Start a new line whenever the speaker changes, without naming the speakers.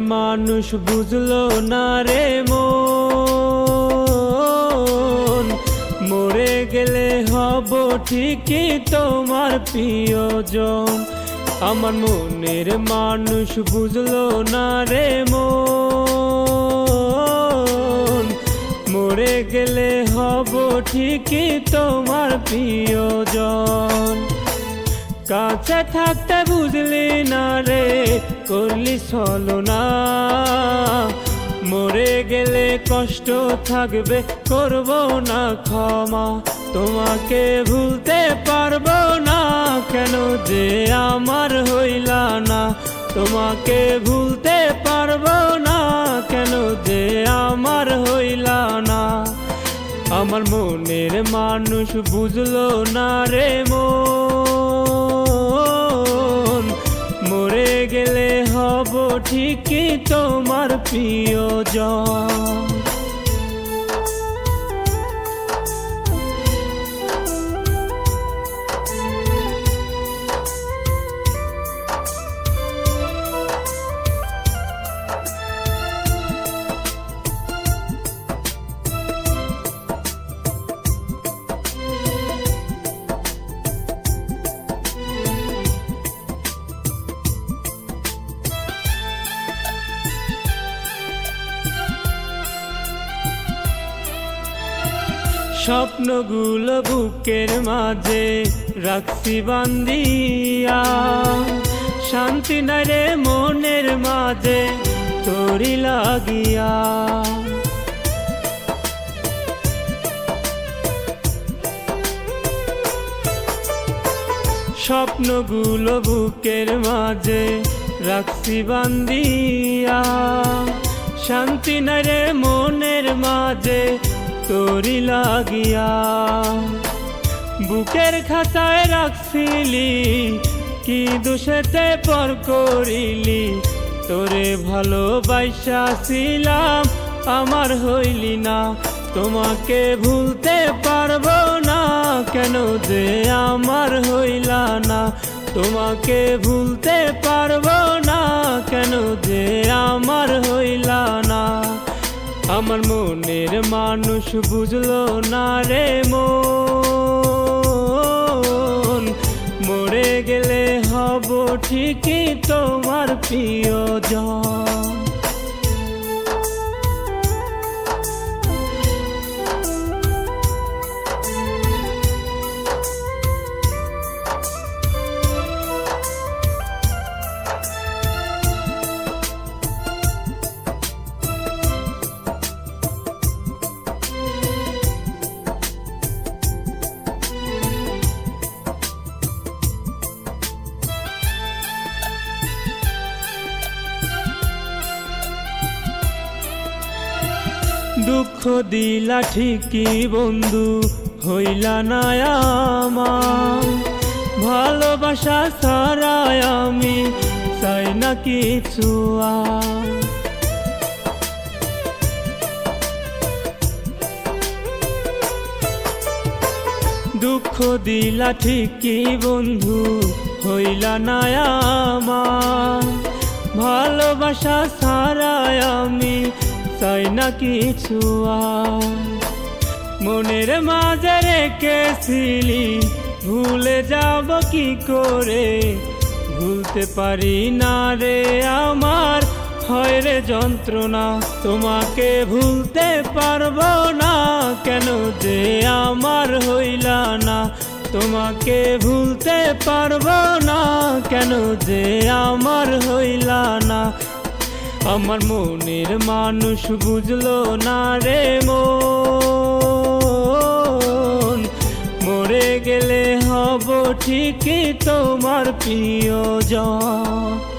মানুষ বুঝলো না রে মরে গেলে হব ঠিকই তোমার প্রিয়জন। আমার মনের মানুষ বুঝলো না রে মরে গেলে হব ঠিকই তোমার প্রিয়জন। কাছে থাকতে বুঝলি না রে, করলি চলো না মরে গেলে কষ্ট থাকবে, করব না ক্ষমা। তোমাকে ভুলতে পারব না, কেন যে আমার হইলা না। তোমাকে ভুলতে পারব না, কেন যে আমার হইলা না। আমার মনের মানুষ বুঝলো না রে মন। গেলে হব ঠিকই তোমার প্রিয়জন। স্বপ্নগুলো বুকের মাঝে রাখছি বান্দিয়া শান্তি নাই রে মনের মাঝে তোরি লাগিয়া। স্বপ্নগুলো বুকের মাঝে রাখছি বান্দিয়া শান্তি নাই রে মনের মাঝে তোরি লাগিয়া। বুকের খাতায় রাখছিলি, কি দোষেতে পর করিলি? তোরে ভালোবাসা ছিলাম, আমার হইলি না। তোমাকে ভুলতে পারব না, কেন যে আমার হইলা না? তোমাকে ভুলতে পারব না, কেন যে আমার হইলা আমার মনের মানুষ বুঝলো না রে মরে গেলে হব ঠিকই তোমার প্রিয়জন। দুঃখ দিলা ঠিকই বন্ধু, হইলা না আমার ভালোবাসা ছাড়াই আমি চাই না কিছু। দুঃখ দিলা ঠিকই বন্ধু, হইলা না আমার ভালোবাসা ছাড়াই আমি চাই না কিছু মনের মাঝে রেখেছিলি, ভুলে যাব কি করে? ভুলতে পারি না রে আমার, হয় রে যন্ত্রণা, তোমাকে ভুলতে পারব না। কেন যে আমার হইলা না, তোমাকে ভুলতে পারব না। কেন যে আমার হইলা না আমার মনের মানুষ বুঝলো না রে মরে গেলে হব ঠিকই তোমার প্রিয় প্রিয়জন।